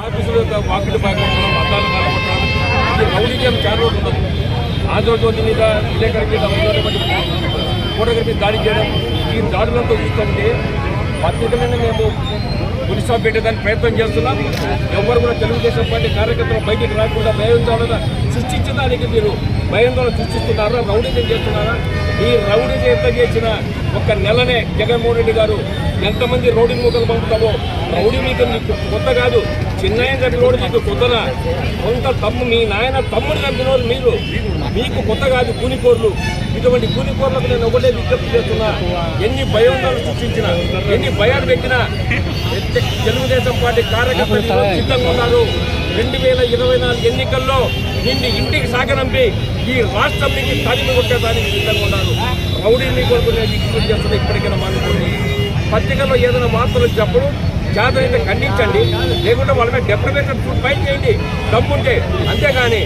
ఆఫీసులో వాకిలి పాల్గొనడం మతాలు పాల్గొనడం ఇది రౌడీజం చాలా రోజులు ఉన్నది ఆంధ్రజ్యోతి మీద విలేకరుల మీద ఉన్నటువంటి ఫోటోగ్రఫీ దాడి చేయడం ఈ దాడులతో చూస్తుంటే పత్రికలను మేము పులిసా పెట్టేదానికి ప్రయత్నం చేస్తున్నాం. ఎవరు కూడా తెలుగుదేశం పార్టీ కార్యకర్తలు బయటికి రాకుండా భయాందోళన సృష్టించడానికి మీరు భయాందోళన సృష్టిస్తున్నారా? రౌడీజం చేస్తున్నారా? ఈ రౌడీజం ఎంత చేసినా ఒక నెలనే జగన్మోహన్ రెడ్డి గారు ఎంతమంది రౌడీ మూకలు పంపుతామో రౌడీ మీకు మీకు కొత్త కాదు. చిన్నయ్య గారి రోడ్డు మీకు కొత్తనా? కొంత తమ్ము మీ నాయన తమ్ముడు చంపినోరు మీరు. మీకు కొత్త కాదు కూలికోర్లు ఇటువంటి కూలికోర్లకు నేను ఒకటే విజ్ఞప్తి చేస్తున్నా. ఎన్ని భయోందాలు సృష్టించినా ఎన్ని భయాలు పెట్టినా తెలుగుదేశం పార్టీ కార్యకర్తలు సిద్ధంగా ఉన్నారు. రెండు వేల ఇరవై నాలుగు ఎన్నికల్లో నిన్ను ఇంటికి సాగనంపి ఈ రాష్ట్రం నుంచి తరిమి కొట్టేదానికి సిద్ధంగా ఉన్నారు. రౌడీని కొరకు నేను విజ్ఞప్తి చేస్తున్నా ఇప్పటికైనా మానుకోండి. పత్రికల్లో ఏదైనా వార్తలు చెప్పడం జాతరైతే ఖండించండి. లేకుంటే వాళ్ళ మీద డెప్రవేషన్ ఫైట్ చేయండి. ఉంటే అంతేగాని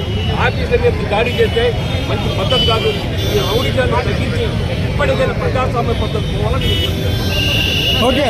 ఆఫీసుల మీద దాడి చేస్తే మంచి పద్ధతి కాదు. ఈ రౌడీజాన్ని తగ్గించి ఇప్పటికైనా ప్రజాస్వామ్య పద్ధతి పోవాలని ఓకే.